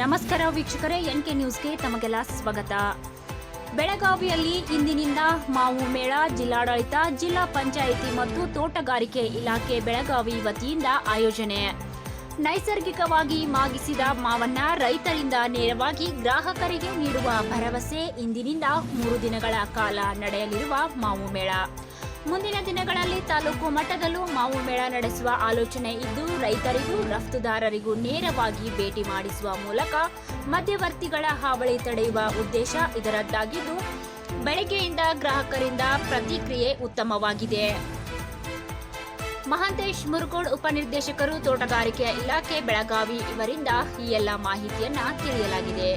ನಮಸ್ಕಾರ ವೀಕ್ಷಕರೇ N K ನ್ಯೂಸ್ಗೆ ತಮಗೆಲ್ಲ ಸ್ವಾಗತ. ಬೆಳಗಾವಿಯಲ್ಲಿ ಇಂದಿನಿಂದ ಮಾವು ಮೇಳ, ಜಿಲ್ಲಾಡಳಿತ, ಜಿಲ್ಲಾ ಪಂಚಾಯಿತಿ ಮತ್ತು ತೋಟಗಾರಿಕೆ ಇಲಾಖೆ ಬೆಳಗಾವಿ ವತಿಯಿಂದ ಆಯೋಜನೆ. ನೈಸರ್ಗಿಕವಾಗಿ ಮಾಗಿಸಿದ ಮಾವನ್ನ ರೈತರಿಂದ ನೇರವಾಗಿ ಗ್ರಾಹಕರಿಗೆ ನೀಡುವ ಭರವಸೆ ಇಂದಿನಿಂದ ಮೂರು ದಿನಗಳ ಕಾಲ ನಡೆಯಲಿರುವ ಮಾವು ಮೇಳ. ಮುಂದಿನ ದಿನಗಳಲ್ಲಿ ತಾಲೂಕು ಮಟ್ಟದಲ್ಲೂ ಮಾವು ಮೇಳ ನಡೆಸುವ ಆಲೋಚನೆ ಇದ್ದು, ರೈತರಿಗೂ, ರಫ್ತುದಾರರಿಗೂ ನೇರವಾಗಿ ಭೇಟಿ ಮಾಡಿಸುವ ಮೂಲಕ ಮಧ್ಯವರ್ತಿಗಳ ಹಾವಳಿ ತಡೆಯುವ ಉದ್ದೇಶ ಇದರದ್ದಾಗಿದ್ದು, ಬೆಳಗ್ಗೆಯಿಂದ ಗ್ರಾಹಕರಿಂದ ಪ್ರತಿಕ್ರಿಯೆ ಉತ್ತಮವಾಗಿದೆ. ಮಹಾಂತೇಶ್ ಮುರುಗೋಡ್ ಉಪನಿರ್ದೇಶಕರು ತೋಟಗಾರಿಕೆ ಇಲಾಖೆ, ಬೆಳಗಾವಿ ಇವರಿಂದ ಈ ಎಲ್ಲ ಮಾಹಿತಿಯನ್ನ ತಿಳಿಯಲಾಗಿದೆ.